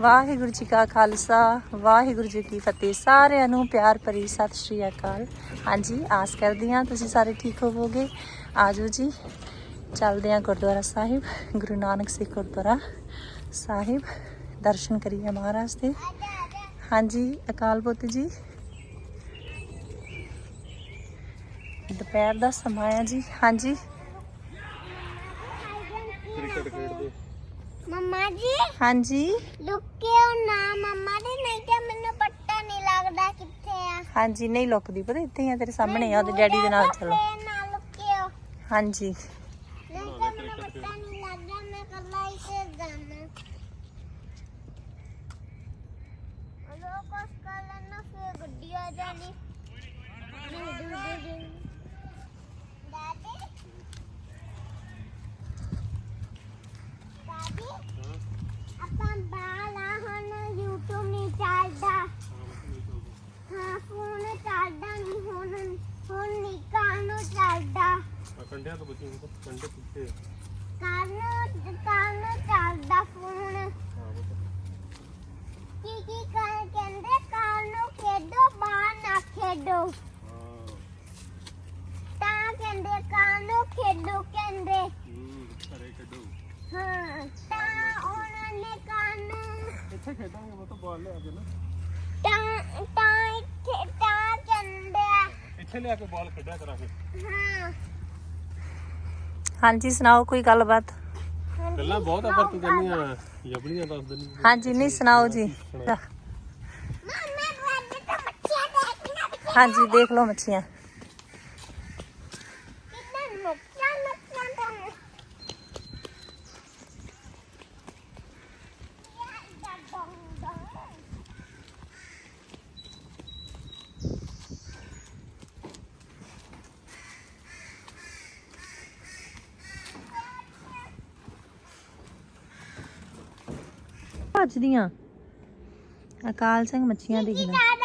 ਵਾਹਿਗੁਰੂ ਜੀ ਕਾ ਖਾਲਸਾ, ਵਾਹਿਗੁਰੂ ਜੀ ਕੀ ਫਤਿਹ। ਸਾਰਿਆਂ ਨੂੰ ਪਿਆਰ ਭਰੀ ਸਤਿ ਸ਼੍ਰੀ ਅਕਾਲ। ਹਾਂਜੀ, ਆਸ ਕਰਦੀ ਹਾਂ ਤੁਸੀਂ ਸਾਰੇ ਠੀਕ ਹੋਵੋਗੇ। ਆਜੋ ਜੀ, ਚੱਲਦੇ ਹਾਂ ਗੁਰਦੁਆਰਾ ਸਾਹਿਬ, ਗੁਰੂ ਨਾਨਕ ਸਿੱਖ ਗੁਰਦੁਆਰਾ ਸਾਹਿਬ। ਦਰਸ਼ਨ ਕਰੀਏ ਮਹਾਰਾਜ ਦੇ। ਹਾਂਜੀ, ਅਕਾਲ ਪੁੱਤ ਜੀ। ਦੁਪਹਿਰ ਦਾ ਸਮਾਂ ਆ ਜੀ। ਹਾਂਜੀ। ਕ੍ਰਿਕਟ ਖੇਡਦੇ। ਮੰਮਾ ਜੀ ਹਾਂਜੀ। ਲੁਕਿਓ ਨਾ ਮੰਮਾ ਜੀ ਨਹੀਂ ਤੇ ਮੈਨੂੰ ਪੱਤਾ ਨਹੀਂ ਲੱਗਦਾ ਕਿੱਥੇ ਆ। ਹਾਂਜੀ ਨਹੀਂ ਲੁਕਦੀ ਪਤਾ ਇੱਥੇ ਹੀ ਆ ਤੇਰੇ ਸਾਹਮਣੇ ਆ ਉਹਦੇ ਡੈਡੀ ਦੇ ਨਾਲ ਚਲੋ। ਨਾ ਲੁਕਿਓ ਹਾਂਜੀ ਨਹੀਂ ਤੇ ਮੈਨੂੰ ਪੱਤਾ ਨਹੀਂ ਲੱਗਦਾ ਮੈਂ ਕੱਲਾ ਹੀ ਤੇ ਜਾਣਾ ਅਲੋ ਕੋਸ ਕਰ ਲੈਣਾ ਫਿਰ ਗੱਡੀ ਆ ਜਾਣੀ ਦਾਦੀ ਦਾਦੀ ਆਪਾਂ ਬਾਲਾ ਹੁਣ YouTube ਨਹੀਂ ਚੱਲਦਾ ਹਾਂ ਫੋਨ ਚੱਲਦਾ ਨਹੀਂ ਹੁਣ ਹੁਣ ਨਹੀਂ ਕਾਨੂੰ ਚੱਲਦਾ ਆ ਕੰਡਿਆਂ ਤੋਂ ਬਚੀ ਨੂੰ ਕੰਡੇ ਪਿੱਛੇ ਕਾਨੂੰ ਕਾਨੂੰ ਚੱਲਦਾ ਫੋਨ ਹਾਂ ਪੁੱਤ। ਕੀ ਕੀ ਕਰ ਕਹਿੰਦੇ ਕਾਨੂੰ ਖੇਡੋ ਬਾਹਰ ਨਾ ਖੇਡੋ ਹਾਂ ਤਾਂ ਕਹਿੰਦੇ ਕਾਨੂੰ ਖੇਡੋ ਕਹਿੰਦੇ ਹੂੰ ਘਰੇ ਖੇਡੋ ਹਾਂ ਤਾਂ ਉਹਨਾਂ ਨੇ ਕਾਨੂੰ ਇੱਥੇ ਖੇਡਾਂਗੇ ਮੈਂ ਤਾਂ ਬਾਲ ਲਿਆ ਕੇ ਨਾ ਤਾਂ ਤਾਂ ਇੱਥੇ ਤਾਂ ਕਹਿੰਦੇ ਆ। ਇੱਥੇ ਲਿਆ ਕੇ ਬਾਲ ਖੇਡਿਆ ਕਰਾਂਗੇ ਹਾਂ ਹਾਂਜੀ ਸੁਣਾਓ ਕੋਈ ਗੱਲਬਾਤ? ਗੱਲਾਂ ਬਹੁਤ ਆ ਪਰ ਤੂੰ ਦੱਸ ਦਿੰਦੀ ਹਾਂਜੀ ਨਹੀਂ ਸੁਣਾਓ ਜੀ। ਹਾਂਜੀ ਦੇਖ ਲਓ ਮੱਛੀਆਂ ਕਿੰਨਾ ਮੱਛੀਆਂ ਮੱਛੀਆਂ ਤਾਂ ਭੱਜਦੀਆਂ। ਅਕਾਲ ਸਿੰਘ ਮੱਛੀਆਂ ਦੇਖਦਾ।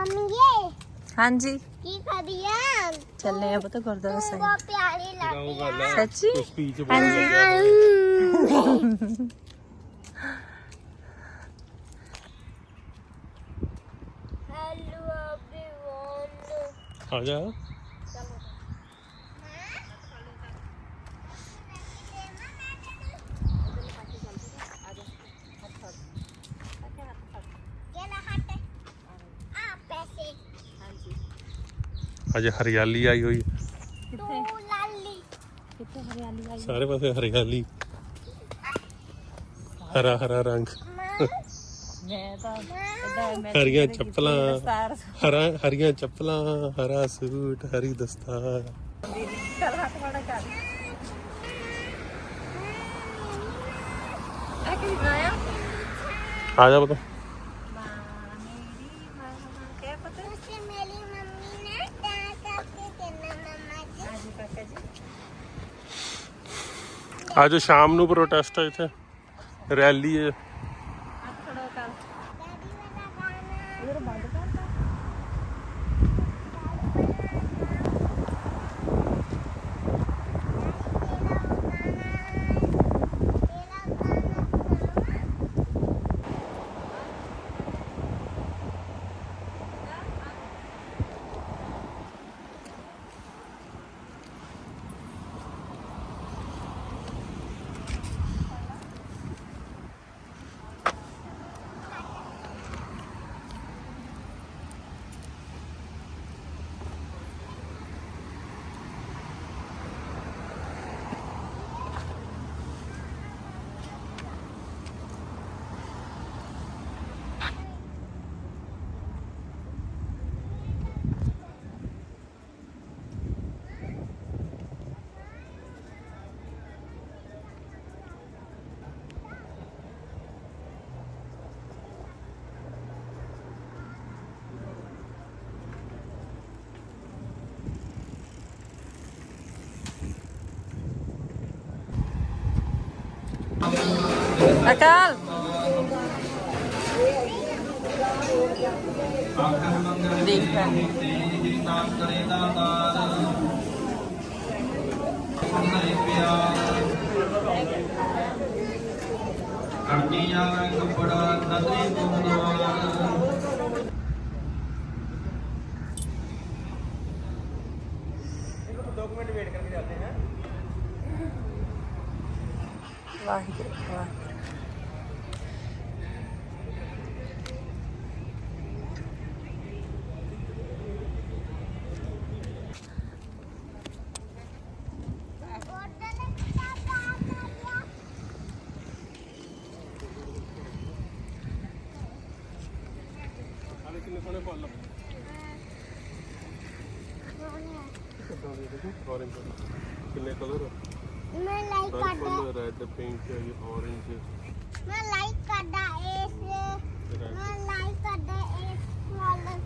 मम्मी ये। हाँ जी। की खबियाँ चल रहे हैं पता तो गुरुद्वारा साहिब। बहुत प्यारी लगती है। सच्ची? हाँ जी हेलो एवरीवन आ जाओ ਅੱਜ ਹਰਿਆਲੀ ਆਈ ਹੋਈ ਹੈ। ਕਿੱਥੇ? ਹਰਿਆਲੀ ਆਈ ਸਾਰੇ ਪਾਸੇ ਹਰਿਆਲੀ। ਹਰਾ ਹਰਾ ਰੰਗ। ਮੈਂ। ਤਾਂ ਇਦਾਂ ਮੈਂ ਹਰੀਆਂ ਚੱਪਲਾਂ। ਸਾਰ ਹਰਾ ਹਰੀਆਂ ਚੱਪਲਾਂ ਹਰਾ ਸੂਟ ਹਰੀ ਦਸਤਾਰ ਚੱਲ ਹੱਥ ਫੜਾ ਕਰ ਆ ਕੀ ਬਣਾਇਆ? ਆ ਜਾ ਬਤਾ ਮੇਰੀ ਮਾਂ ਕਹਿ ਪਤਾ ਹਾਂਜੀ ਕਾਕਾ ਜੀ ਅੱਜ ਸ਼ਾਮ ਨੂੰ ਪ੍ਰੋਟੈਸਟ ਹੈ ਇੱਥੇ ਰੈਲੀ ਹੈ। ਅਕਾਲ ਦੇਖ ਭੈਣ ਕਰਨੀ ਜਾਵੇ ਕੱਪੜਾ ਨਦਰੀ ਗੁਰਦੁਆਰਾ ਵਾਹਿਗੁਰੂ ਵਾਹਿਗੁਰੂ ਹਾਲੇ ਕਿੰਨੇ ਸੋਹਣੇ ਫੁੱਲ orange ਕਿੰਨੇ ਕਲਰ ਮੈਂ ਲਾਈਕ ਕਰਦਾ। ਪਰਪਲ ਰੈੱਡ ਪਿੰਕ orange ਮੈਂ ਲਾਈਕ ਕਰਦਾ ਇਸ। ਮੈਂ ਲਾਈਕ ਕਰਦਾ ਇਸ ਵਾਲਾ।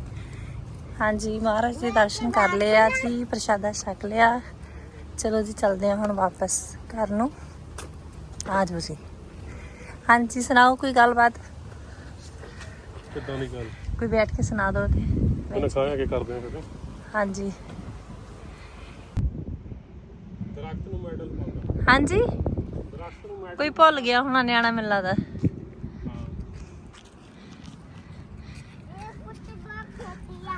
ਹਾਂਜੀ ਮਹਾਰਾਜ ਦੇ ਦਰਸ਼ਨ ਕਰ ਲਏ ਆ ਜੀ ਪ੍ਰਸ਼ਾਦਾ ਛਕ ਲਿਆ। ਚਲੋ ਜੀ ਚੱਲਦੇ ਆ ਹੁਣ ਵਾਪਸ ਘਰ ਨੂੰ। ਆ ਜਾਓ ਜੀ। ਹਾਂਜੀ ਸੁਣਾਓ ਕੋਈ ਗੱਲਬਾਤ? ਕਿੱਦਾਂ ਦੀ ਗੱਲ? ਕੋਈ ਬੈਠ ਕੇ ਸੁਣਾ ਦਿਓ ਤੇ। ਉਹਨੇ ਸਾਇਆ ਕੇ ਕਰਦੇ ਆ ਫਿਰ? ਹਾਂਜੀ। ਹਾਂਜੀ? ਕੋਈ ਭੁੱਲ ਗਿਆ ਹੋਣਾ ਨਿਆਣਾ ਮੈਨੂੰ ਲੱਗਦਾ ਹਾਂ ਇਹ ਕੁੱਤੀ ਬਹੁਤ ਛੋਟੀ ਆ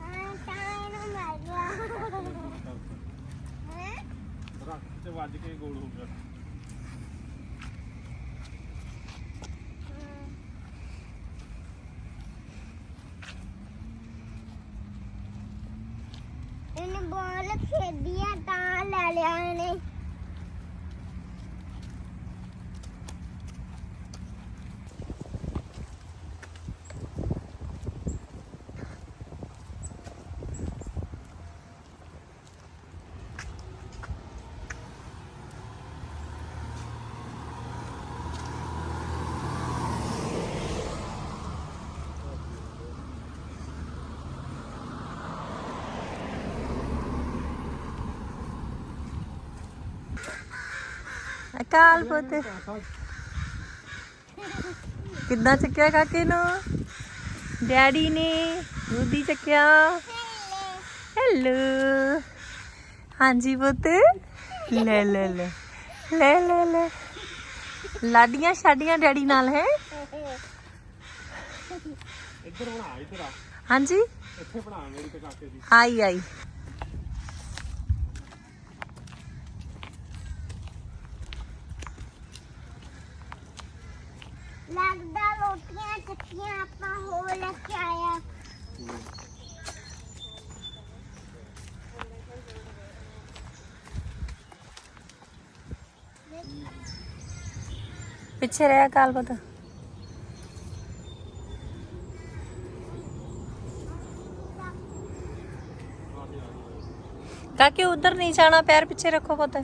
ਹਾਂ ਤਾਂ ਇਹਨੂੰ ਮਾਰ ਗਿਆ ਹੈ ਦਰਖਤ ਤੇ ਵੱਜ ਕੇ ਗੋਲ ਹੋ ਗਿਆ ਇਹਨੇ ਬਾਲ ਖੇਡੀਆਂ ਤਾਂ ਲੈ ਲਿਆ ਇਹਨੇ। ਅਕਾਲ ਪੁੱਤ। ਕਿੱਦਾਂ ਚੱਕਿਆ ਕਾਕੇ ਨੂੰ? ਡੈਡੀ ਨੇ ਦੁੱਧੀ ਚੱਕਿਆ। ਹੈਲੋ ਹਾਂਜੀ ਪੁੱਤ। ਲੈ ਲੈ ਲੈ। ਲੈ ਲੈ ਲੈ। ਲਾਡੀਆਂ ਛਾਡੀਆਂ ਡੈਡੀ ਨਾਲ ਹੈ? ਇੱਧਰ ਬਣਾ ਇੱਧਰ ਆ। ਹਾਂਜੀ। ਇੱਥੇ ਬਣਾ ਮੇਰੀ ਤੇ ਕਾਕੇ ਦੀ। ਆਈ ਆਈ। ਲੱਗਦਾ ਰੋਟੀਆਂ ਚੱਕੀਆਂ ਆਪਾਂ ਹੋ ਲੈ ਕੇ ਆਇਆ ਪਿੱਛੇ ਰਹਿ ਅਕਾਲ ਪੁੱਤ ਕਾਕੇ ਉਧਰ ਨਹੀਂ ਜਾਣਾ ਪੈਰ ਪਿੱਛੇ ਰੱਖੋ ਪੁੱਤ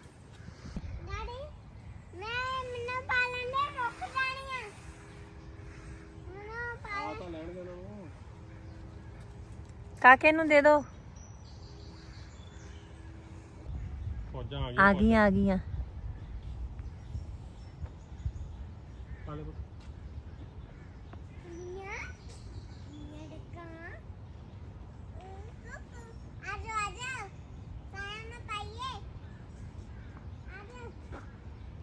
ਡੈਡੀ ਮੈਂ ਮੈਨੂੰ ਪਾਲਣ ਦੇ ਰੁੱਕ ਜਾਣੀਆਂ ਮੈਨੂੰ ਪਾਲਣ ਤਾਂ ਲੈਣ ਦੇਣਾ ਨੂੰ ਕਾਕੇ ਨੂੰ ਦੇ ਦਿਓ ਫੌਜਾਂ ਆ ਆ ਗਈਆਂ ਗਈਆਂ ਆ ਗਈਆਂ। ਪੁੱਤ।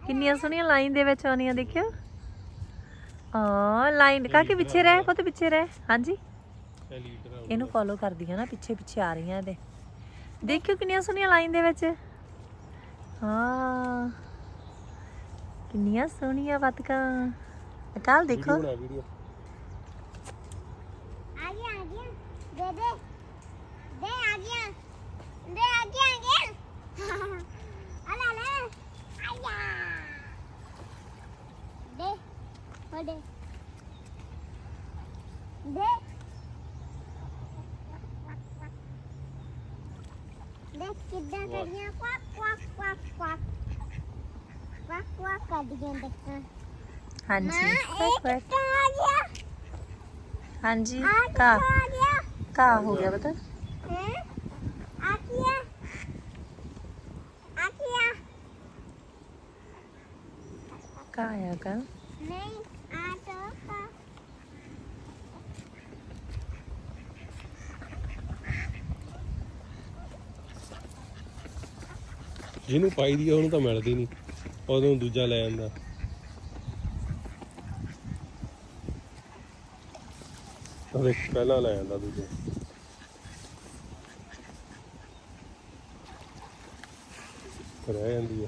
ਕਿੰਨੀਆਂ ਸੋਹਣੀਆਂ ਲਾਈਨ ਦੇ ਵਿੱਚ ਆਉਣੀਆਂ ਦੇਖਿਓ। ਆ ਲਾਈਨ ਕਾਕੇ ਪਿੱਛੇ ਰਹਿ ਪੁੱਤ ਪਿੱਛੇ ਰਹਿ। ਹਾਂਜੀ। ਇਹ ਲੀਡਰ ਆ ਇਹਨੂੰ ਫੋਲੋ ਕਰਦੀਆਂ ਨਾ ਪਿੱਛੇ ਪਿੱਛੇ ਆ ਰਹੀਆਂ ਇਹਦੇ। ਦੇਖਿਓ ਕਿੰਨੀਆਂ ਸੋਹਣੀਆਂ ਲਾਈਨ ਦੇ ਵਿੱਚ। ਹਾਂ। ਕਿੰਨੀਆਂ ਸੋਹਣੀਆਂ ਬਤਕਾਂ ਅਕਾਲ ਦੇਖੋ। ਦੇ ਦੇ। ਕਿੱਦਾਂ ਕਰਦੀਆਂ ਕੁਆਕ ਕੁਆਕ ਕੁਆਕ ਕੁਆਕ। ਕੁਆਕ ਕੁਆਕ ਕਰਦੀਆਂ ਦੇਖਾਂ ਹਾਂਜੀ। ਕੁਆਕ ਕੁਆਕ। ਆ ਗਿਆ? ਹਾਂਜੀ ਕਾ ਕਾ ਹੋ ਗਿਆ ਬਤਾ ਆ ਕੀ ਆ? ਆ ਕੀ ਆ? ਕਾ ਆਇਆ ਕਾ ਜਿਹਨੂੰ ਪਾਈ ਦੀ ਆ ਉਹਨੂੰ ਤਾਂ ਮਿਲਦੀ ਨਹੀਂ। ਉਦੋਂ ਦੂਜਾ ਲੈ ਜਾਂਦਾ ਤਾਂ ਦੇਖ ਪਹਿਲਾਂ ਲੈ ਜਾਂਦਾ ਦੂਜਾ। ਰਹਿ ਜਾਂਦੀ ਆ।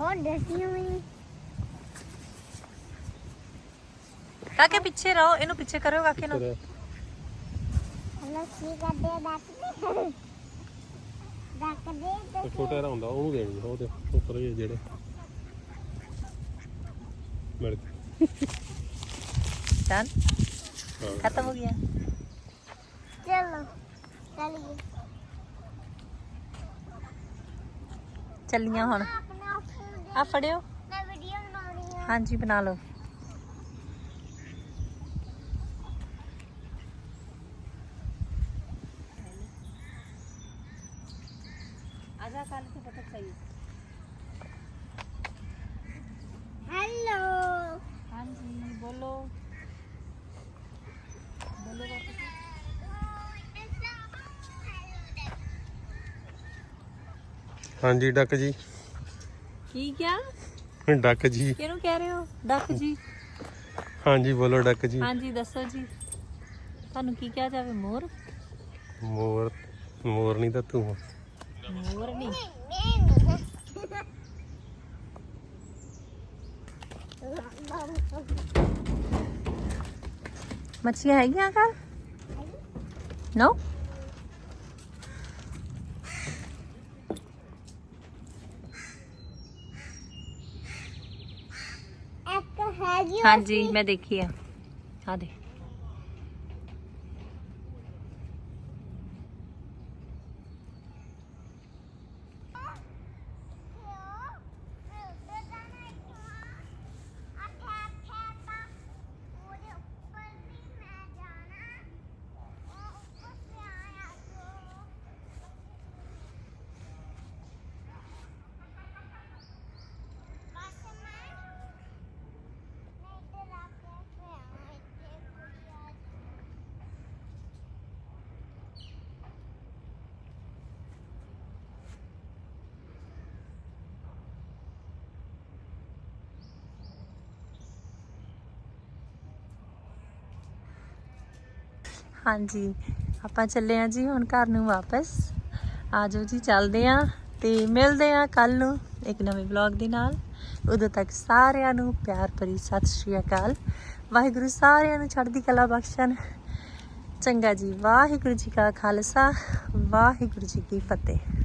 ਹੋਰ ਦੱਸੀ ਮੈਨੂੰ ਕਾਕੇ ਪਿੱਛੇ ਰਹੋ ਇਹਨੂੰ ਪਿੱਛੇ ਕਰੋ ਕਾਕੇ ਨੂੰ। ਫਿਰ अलग सी कर दे डाक दे डाक दे तो ਉਹ ਛੋਟਾ ਜਿਹਾ ਹੁੰਦਾ ਉਹਨੂੰ ਦੇਣੀ ਆ, ਉਹ ਤੇ ਉੱਪਰ ਹੀ ਆ ਜਿਹੜੇ ਮਿਲ ਗਏ ਡਨ ਹਾਂ ਖਤਮ ਹੋ ਗਿਆ चलो चलिए ਚੱਲੀਆਂ ਹੁਣ अपना फोन दे ਆ ਫੜਿਓ मैं वीडियो बना रही हूँ ਹਾਂਜੀ ਬਣਾ ਲਓ ਹਾਂਜੀ ਬੋਲੋ। ਬੋਲੋ ਹਾਂਜੀ ਡੱਕ ਜੀ। ਕੀ ਕਿਆ ਡੱਕ ਜੀ। ਕਿਹਨੂੰ ਕਹਿ ਰਹੇ ਹੋ? ਡੱਕ ਜੀ। ਹਾਂਜੀ ਬੋਲੋ ਡੱਕ ਜੀ। ਹਾਂਜੀ ਦੱਸੋ ਜੀ। ਤੁਹਾਨੂੰ ਕੀ ਕਿਹਾ ਜਾਵੇ? ਮੋਰ? ਮੋਰ ਮੋਰ ਨਹੀਂ ਤਾਂ ਤੂੰ। ਮੋਰ ਨਹੀਂ। ਮੱਛੀਆਂ ਹੈਗੀਆਂ ਘਰ ਨੋ ਹਾਂਜੀ ਮੈਂ ਦੇਖੀ ਆ। ਆ ਦੇ ਹਾਂਜੀ, ਆਪਾਂ ਚੱਲੇ ਆ ਜੀ ਹੁਣ ਘਰ ਨੂੰ ਵਾਪਸ। ਆ ਜਾਓ ਜੀ, ਚੱਲਦੇ ਆ ਤੇ ਮਿਲਦੇ ਆ ਕੱਲ ਨੂੰ ਇੱਕ ਨਵੇਂ ਵਲੌਗ ਦੇ ਨਾਲ। ਉਦੋਂ ਤੱਕ ਸਾਰਿਆਂ ਨੂੰ ਪਿਆਰ ਭਰੀ ਸਤਿ ਸ਼੍ਰੀ ਅਕਾਲ। ਵਾਹਿਗੁਰੂ ਸਾਰਿਆਂ ਨੂੰ ਚੜ੍ਹਦੀ ਕਲਾ ਬਖਸ਼ਣ। ਚੰਗਾ ਜੀ, ਵਾਹਿਗੁਰੂ ਜੀ ਕਾ ਖਾਲਸਾ, ਵਾਹਿਗੁਰੂ ਜੀ ਕੀ ਫਤਿਹ।